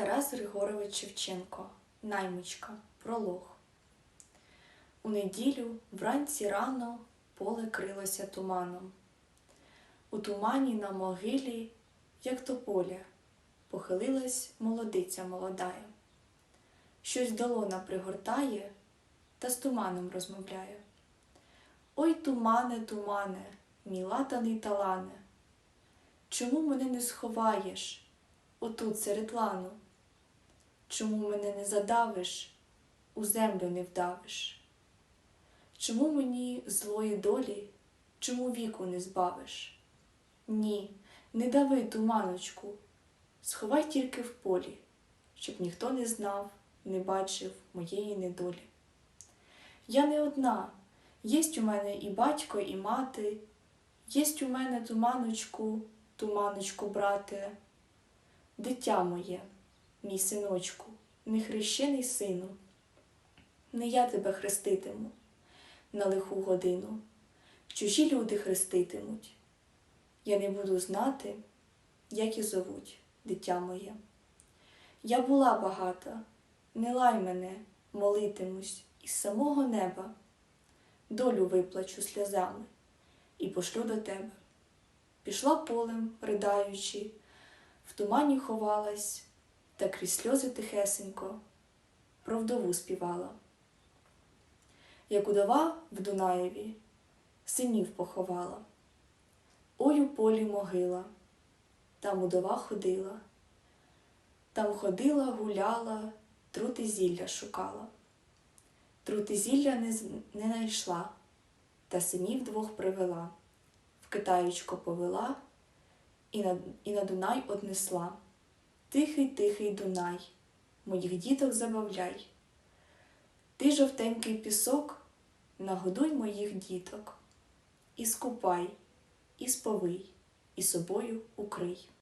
Тарас Григорович Шевченко, Наймичка, пролог. У неділю вранці рано поле крилося туманом. У тумані на могилі, як тополя, похилилась молодиця молодая. Щось долона пригортає та з туманом розмовляє. Ой, тумане, тумане, мій латаний талане, чому мене не сховаєш отут серед лану? Чому мене не задавиш, у землю не вдавиш? Чому мені злої долі, чому віку не збавиш? Ні, не дави туманочку, сховай тільки в полі, щоб ніхто не знав, не бачив моєї недолі. Я не одна, єсть у мене і батько, і мати, єсть у мене туманочку, туманочку, брате, дитя моє, мій синочку, нехрещений сину. Не я тебе хреститиму на лиху годину, чужі люди хреститимуть. Я не буду знати, як і зовуть дитя моє. Я була багата, не лай мене, молитимусь із самого неба, долю виплачу сльозами і пошлю до тебе. Пішла полем, придаючи, в тумані ховалась, та крізь сльози тихесенько про вдову співала. Як удова в Дунаєві синів поховала. Ой у полі могила, там удова ходила, там ходила, гуляла, трути зілля шукала. Трути зілля не, з- не найшла, та синів двох привела, в Китаєчко повела і на, і на Дунай однесла. Тихий, тихий Дунай, моїх діток забавляй. Ти жовтенький пісок, нагодуй моїх діток, і скупай, і сповий, і собою укрий.